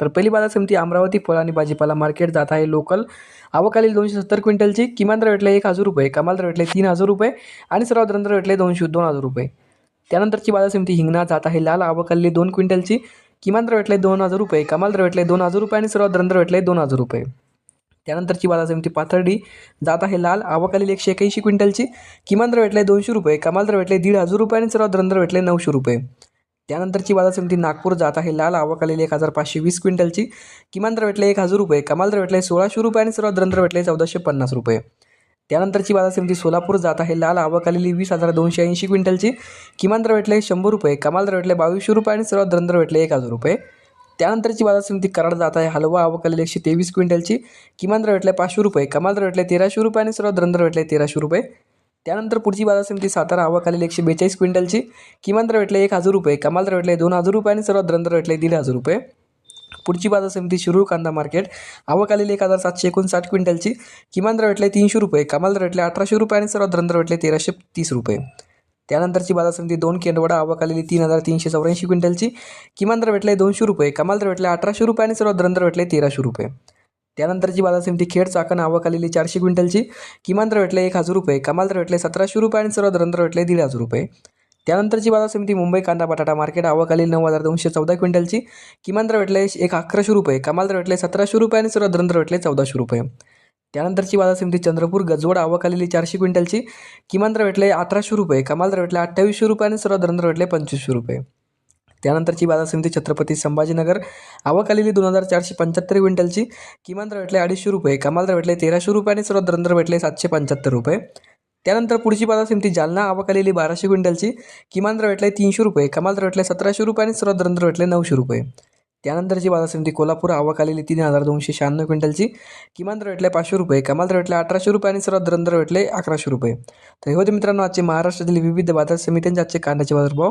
तर पहिली बाजार समिती अमरावती फळ आणि भाजीपाला मार्केट जात आहे लोकल. आवकालील दोनशे सत्तर क्विंटलची किमान दर भेटले एक हजार रुपये कमाल दर भेटले तीन हजार रुपये आणि सर्व दर भेटले दोनशे दोन हजार रुपये. त्यानंतरची बाजार समिती हिंगणा जात आहे लाल आवकाली दोन क्विंटलची किमान दर भेटले दोन हजार रुपये कमाल दर भेटले दोन हजार रुपये आणि सर्व दर भेटले दोन हजार रुपये. त्यानंतरची बाजार समिती पाथर्डी जात आहे लाल आवकालील एकशे एक्याऐंशी क्विंटलची किमान दर भेटले दोनशे रुपये कमाल दर भेटले दीड हजार रुपये आणि सर्व दर भेटले नऊशे रुपये. त्यानंतरची बाजार समिती नागपूर जात आहे. लाल आवकालेली एक हजार पाचशे वीस क्विंटलची. किमान दर भेटले एक हजार रुपये. कमाल दर भेटले सोळाशे रुपये आणि सर्वात दर भेटले चौदाशे पन्नास रुपये. त्यानंतरची बाजार समिती सोलापूर जात आहे. लाल आवकालेली वीस हजार दोनशे ऐंशी क्विंटलची. किमान दर भेटले शंभर रुपये. कमाल दर भेटले बावीसशे रुपये आणि सर्वात दर भेटले एक हजार रुपये. त्यानंतरची बाजार समिती कराड जात आहे. हलवा आवकालेली एकशे तेवीस क्विंटलची. किमान दर भेटले पाचशे रुपये. कमाल दर भेटले तेराशे रुपये आणि सर्वात दर भेटले तेराशे रुपये. त्यानंतर पुढची बाजार समिती सातारा आवकालेली एकशे बेचाळीस क्विंटलची. किमान दर भेटले एक हजार रुपये कमाल दर भेटले दोन हजार रुपये आणि सर्वात दर भेटले दीड हजार रुपये. पुढची बाजार समिती शिरूर कांदा मार्केट आवक एक हजार सातशे एकोणसाठ क्विंटलची. किमान दर भेटले तीनशे रुपये कमाल दर भेटले अठराशे रुपये आणि सर्वात दर भेटले तेराशे तीस रुपये. त्यानंतरची बाजार समिती दोन केंडवडा आवकालेली तीन हजार तीनशे चौऱ्याऐंशी क्विंटलची. किमान दर भेटले दोनशे रुपये कमाल दर भेटले अठराशे रुपये आणि सर्वात दर भेटले तेराशे रुपये. त्यानंतरची बाजार समिती खेड चाकण आवक आलेली चारशे क्विंटलची. किमान दर भेटले एक हजार रुपये कमाल दर भेटले सतराशे रुपये आणि सर्व दर भेटले दीड हजार रुपये. त्यानंतरची बाजार समिती मुंबई कांदा बटाटा मार्केट आवक आलेली नऊ हजार दोनशे चौदा क्विंटलची. किमान दर भेटले एक अकराशे रुपये कमाल दर भेटले सतराशे रुपये आणि सर्व दर भेटले चौदाशे रुपये. त्यानंतरची बाजार समिती चंद्रपूर गजवड आवक आलेली चारशे क्विंटलची. किमान दर भेटले अठराशे रुपये कमाल दर भेटले अठ्ठावीसशे रुपये आणि सर्व दर भेटले पंचवीसशे रुपये. त्यानंतरची बाजार समिती छत्रपती संभाजीनगर. आवक आलेली दोन हजार चारशे पंच्याहत्तर क्विंटलची. किमान दर भेटले अडीचशे रुपये. कमाल दर भेटले तेराशे रुपये आणि सर्वात दरंदर भेटले सातशे पंच्याहत्तर रुपये. त्यानंतर पुढची बाजार समिती जालना आवक आलेली बाराशे क्विंटलची. किमान दर भेटले तीनशे रुपये. कमाल दर भेटले सतराशे रुपये आणि सर्वात दरंदर भेटले नऊशे रुपये. त्यानंतरची बाजार समिती कोल्हापूर आवक आलेली तीन हजार दोनशे शहाण्णव क्विंटलची. किमान दर भेटले पाचशे रुपये. कमाल दर भेटले अठराशे रुपये आणि सर्वात दरंदर भेटले अकराशे रुपये. तर हे होते मित्रांनो आजचे महाराष्ट्रातील विविध बाजार समित्यांचे आजचे कांद्याचे बाजारभाव.